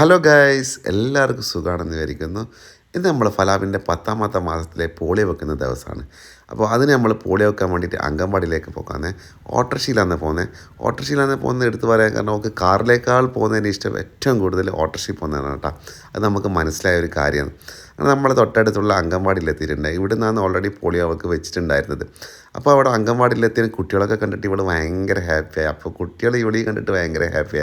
Hello guys എല്ലാവർക്കും സുഖമാണെന്ന് വിചാരിക്കുന്നു. ഇന്ന് നമ്മൾ ഫലാബിന്റെ പത്താമത്തെ മാസത്തിലെ പോളിയോ വെക്കുന്ന ദിവസമാണ്. അപ്പോൾ അതിന് നമ്മൾ പോളിയോ വെക്കാൻ വേണ്ടിയിട്ട് അംഗൻവാടിയിലേക്ക് പോകാമെന്നേ ഓട്ടോറിക്ഷയിലാണ് പോകുന്നത് ഓട്ടോറിക്ഷയിലാണ് പോകുന്നത് എടുത്ത് പറയാൻ കാരണം നമുക്ക് കാറിലേക്കാൾ പോകുന്നതിന് ഇഷ്ടം ഏറ്റവും കൂടുതൽ ഓട്ടോറിക്ഷയിൽ പോകുന്നതാണ് കേട്ടോ. അത് നമുക്ക് മനസ്സിലായ ഒരു കാര്യമാണ്. അങ്ങനെ നമ്മൾ തൊട്ടടുത്തുള്ള അംഗൻവാടിയിൽ എത്തിയിട്ടുണ്ട് ഇവിടെ നിന്നാണ് ഓൾറെഡി പോളിയോ അവൾക്ക് വെച്ചിട്ടുണ്ടായിരുന്നത്. അപ്പോൾ അവിടെ അംഗൻവാടിയിലെത്തിയ കുട്ടികളൊക്കെ കണ്ടിട്ട് ഇവൾ ഭയങ്കര ഹാപ്പിയായി അപ്പോൾ കുട്ടികൾ ഇവിടെയും കണ്ടിട്ട് ഭയങ്കര ഹാപ്പി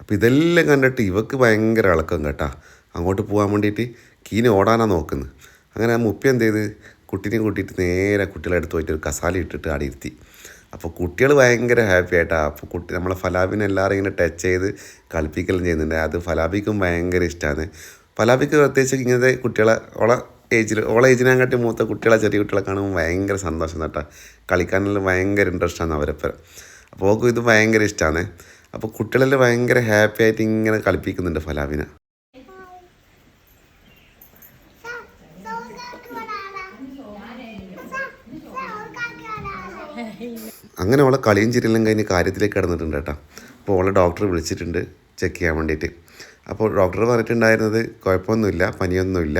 അപ്പോൾ ഇതെല്ലാം കണ്ടിട്ട് ഇവക്ക് ഭയങ്കര ഇളക്കം കേട്ടാ. അങ്ങോട്ട് പോകാൻ വേണ്ടിയിട്ട് കീന ഓടാനാണ് നോക്കുന്നത് അങ്ങനെ ആ മുപ്പി എന്ത് ചെയ്ത് കുട്ടീനെ കൂട്ടിയിട്ട് നേരെ കുട്ടികളെ അടുത്ത് പോയിട്ട് ഒരു കസാല ഇട്ടിട്ട് ആടി ഇരുത്തി. അപ്പോൾ കുട്ടികൾ ഭയങ്കര ഹാപ്പി ആയിട്ടാ. അപ്പോൾ കുട്ടി നമ്മളെ ഫലാബിനെ എല്ലാവരും ഇങ്ങനെ ടച്ച് ചെയ്ത് കളിപ്പിക്കലും ചെയ്യുന്നുണ്ട്. അത് ഫലാബിക്കും ഭയങ്കര ഇഷ്ടമാണ് ഫലാബിക്ക് പ്രത്യേകിച്ച് ഇങ്ങനത്തെ കുട്ടികളെ ഓളെ ഏജിൽ ഓളെ ഏജിനെക്കാട്ടി മൂത്ത കുട്ടികളെ ചെറിയ കുട്ടികളെ കാണുമ്പോൾ ഭയങ്കര സന്തോഷം കേട്ടോ. കളിക്കാനെല്ലാം ഭയങ്കര ഇൻട്രസ്റ്റാണ് അവരപ്പം. അപ്പോൾ ഓക്കും ഇത് ഭയങ്കര ഇഷ്ടമാണ് അപ്പോൾ കുട്ടികളെല്ലാം ഭയങ്കര ഹാപ്പി ആയിട്ട് ഇങ്ങനെ കളിപ്പിക്കുന്നുണ്ട് ഫലാബിനെ അങ്ങനെ അവളെ കളിയും ചിരിയെല്ലാം കഴിഞ്ഞ് കാര്യത്തിലേക്ക് കിടന്നിട്ടുണ്ട് കേട്ടോ. അപ്പോൾ അവളെ ഡോക്ടർ വിളിച്ചിട്ടുണ്ട് ചെക്ക് ചെയ്യാൻ വേണ്ടിയിട്ട്. അപ്പോൾ ഡോക്ടർ പറഞ്ഞിട്ടുണ്ടായിരുന്നത് കുഴപ്പമൊന്നുമില്ല പനിയൊന്നുമില്ല.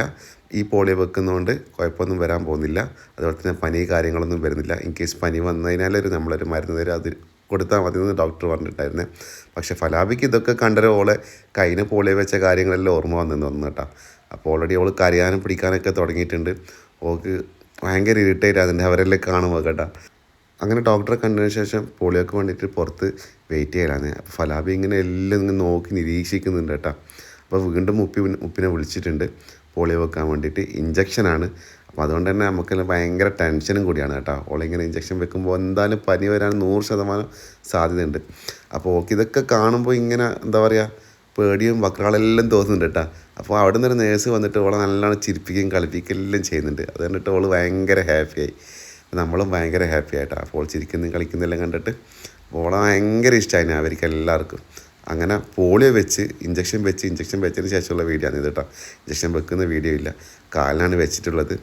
ഈ പോളിയോ വെക്കുന്നതുകൊണ്ട് കുഴപ്പമൊന്നും വരാൻ പോകുന്നില്ല. അതുപോലെ തന്നെ പനി കാര്യങ്ങളൊന്നും വരുന്നില്ല. ഇൻ കേസ് പനി വന്നതിനാലൊരു നമ്മളൊരു മരുന്ന് തരും. അത് കൊടുത്താൽ മതി എന്ന് ഡോക്ടർ പറഞ്ഞിട്ടുണ്ടായിരുന്നത് പക്ഷേ ഫലാബിക്ക് ഇതൊക്കെ കണ്ടൊരു ഓളെ കയ്യിന് പോളിയോ വെച്ച കാര്യങ്ങളെല്ലാം ഓർമ്മ വന്നെന്ന് വന്നു കേട്ടോ. അപ്പോൾ ഓൾറെഡി ഓൾ കരയാനും പിടിക്കാനൊക്കെ തുടങ്ങിയിട്ടുണ്ട്. ഓൾക്ക് ഭയങ്കര ഇറിറ്റേറ്റ് അതിന്റെ അവരെല്ലാം കാണുമ്പോൾ കേട്ടോ. അങ്ങനെ ഡോക്ടറെ കണ്ടതിന് ശേഷം പോളിയോക്ക് വേണ്ടിയിട്ട് പുറത്ത് വെയിറ്റ് ചെയ്യലാണ്. അപ്പോൾ ഫലാബി ഇങ്ങനെ എല്ലാം ഇങ്ങനെ നോക്കി നിരീക്ഷിക്കുന്നുണ്ട് കേട്ടോ. അപ്പോൾ വീണ്ടും ഉപ്പി ഉപ്പിനെ വിളിച്ചിട്ടുണ്ട്. പോളിയോ വെക്കാൻ വേണ്ടിയിട്ട് ഇഞ്ചക്ഷനാണ് അപ്പോൾ അതുകൊണ്ട് തന്നെ നമുക്കെല്ലാം ഭയങ്കര ടെൻഷനും കൂടിയാണ് കേട്ടോ. ഓളിങ്ങനെ ഇഞ്ചക്ഷൻ വെക്കുമ്പോൾ എന്തായാലും പനി വരാൻ നൂറ് ശതമാനം സാധ്യതയുണ്ട്. അപ്പോൾ ഓക്കെ ഇതൊക്കെ കാണുമ്പോൾ ഇങ്ങനെ എന്താ പറയുക പേടിയും വക്രാളെല്ലാം തോന്നുന്നുണ്ട് കേട്ടോ. അപ്പോൾ അവിടെ നിന്നൊരു നേഴ്സ് വന്നിട്ട് ഓളെ നല്ലോണം ചിരിപ്പിക്കുകയും കളിപ്പിക്കുകയും എല്ലാം ചെയ്യുന്നുണ്ട്. അത് കണ്ടിട്ട് ഓൾ ഭയങ്കര ഹാപ്പിയായി നമ്മളും ഭയങ്കര ഹാപ്പി ആയിട്ടാണ് അപ്പോൾ ചിരിക്കുന്നതും കളിക്കുന്നതെല്ലാം കണ്ടിട്ട് ഓളെ ഭയങ്കര ഇഷ്ടമായിരുന്നു അവർക്ക് എല്ലാവർക്കും. അങ്ങനെ പോളിയോ വെച്ച് ഇഞ്ചക്ഷൻ വെച്ച് ഇഞ്ചക്ഷൻ വെച്ചതിന് ശേഷമുള്ള വീഡിയോ ആണ് ഇത് കേട്ടോ. ഇഞ്ചക്ഷൻ വെക്കുന്ന വീഡിയോ ഇല്ല. കാലിനാണ് വെച്ചിട്ടുള്ളത്.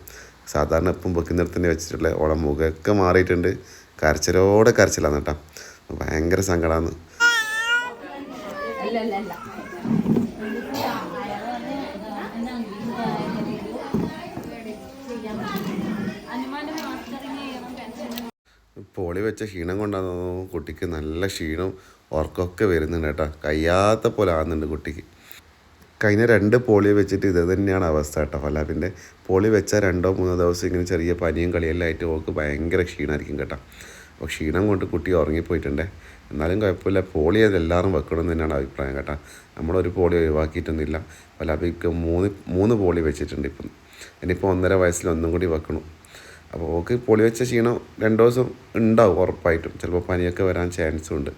സാധാരണ ഇപ്പം വെക്കുന്നിടത്തന്നെ വെച്ചിട്ടുള്ള ഓളെ മുഖമൊക്കെ മാറിയിട്ടുണ്ട്. കരച്ചിലോടെ കരച്ചിലാണ് കേട്ടോ. ഭയങ്കര സങ്കടമാണ് പോളി വെച്ച ക്ഷീണം കൊണ്ടാന്ന് കുട്ടിക്ക് നല്ല ക്ഷീണം ഉറക്കമൊക്കെ വരുന്നുണ്ട് കേട്ടോ. കഴിയാത്ത പോലെ ആകുന്നുണ്ട് കുട്ടിക്ക്. കഴിഞ്ഞ രണ്ട് പോളിയോ വെച്ചിട്ട് ഇത് തന്നെയാണ് അവസ്ഥ കേട്ടോ ഫലാബിന്റെ പോളിയോ വെച്ചാൽ രണ്ടോ മൂന്നോ ദിവസം ഇങ്ങനെ ചെറിയ പനിയും കളിയെല്ലാം ആയിട്ട് ഓക്ക് ഭയങ്കര ക്ഷീണമായിരിക്കും കേട്ടോ. അപ്പോൾ ക്ഷീണം കൊണ്ട് കുട്ടി ഉറങ്ങിപ്പോയിട്ടുണ്ടേ. എന്നാലും കുഴപ്പമില്ല പോളിയോ എല്ലാവരും വെക്കണമെന്ന് തന്നെയാണ് അഭിപ്രായം കേട്ടോ. നമ്മളൊരു പോളിയോ ഒഴിവാക്കിയിട്ടൊന്നുമില്ല. ഫലാബിക്ക് മൂന്ന് മൂന്ന് പോളിയോ വെച്ചിട്ടുണ്ട് ഇപ്പം. ഇനിയിപ്പോൾ ഒന്നര വയസ്സിൽ ഒന്നും കൂടി വെക്കണം. അപ്പോൾ ഓക്ക് പൊളി വെച്ച ക്ഷീണം രണ്ട് ദിവസം ഉണ്ടാവും ഉറപ്പായിട്ടും. ചിലപ്പോൾ പനിയൊക്കെ വരാൻ ചാൻസും ഉണ്ട്.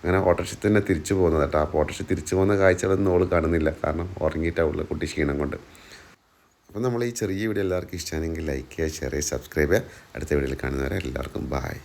അങ്ങനെ ഓട്ടോറിക്ഷ തന്നെ തിരിച്ചു പോകുന്നത് കേട്ടോ. അപ്പോൾ ഓട്ടോറിക്ഷ തിരിച്ചു പോകുന്ന കാഴ്ചകളൊന്നും ഓൾ കാണുന്നില്ല. കാരണം ഉറങ്ങിയിട്ടാവുള്ളൂ കുട്ടി ക്ഷീണം കൊണ്ട്. അപ്പോൾ നമ്മൾ ഈ ചെറിയ വീഡിയോ എല്ലാവർക്കും ഇഷ്ടമാണെങ്കിൽ ലൈക്ക് ചെയ്യുക ഷെയർ ചെയ്യുക സബ്സ്ക്രൈബ് ചെയ്യുക. അടുത്ത വീഡിയോയിൽ കാണുന്നവരെ എല്ലാവർക്കും ബായ്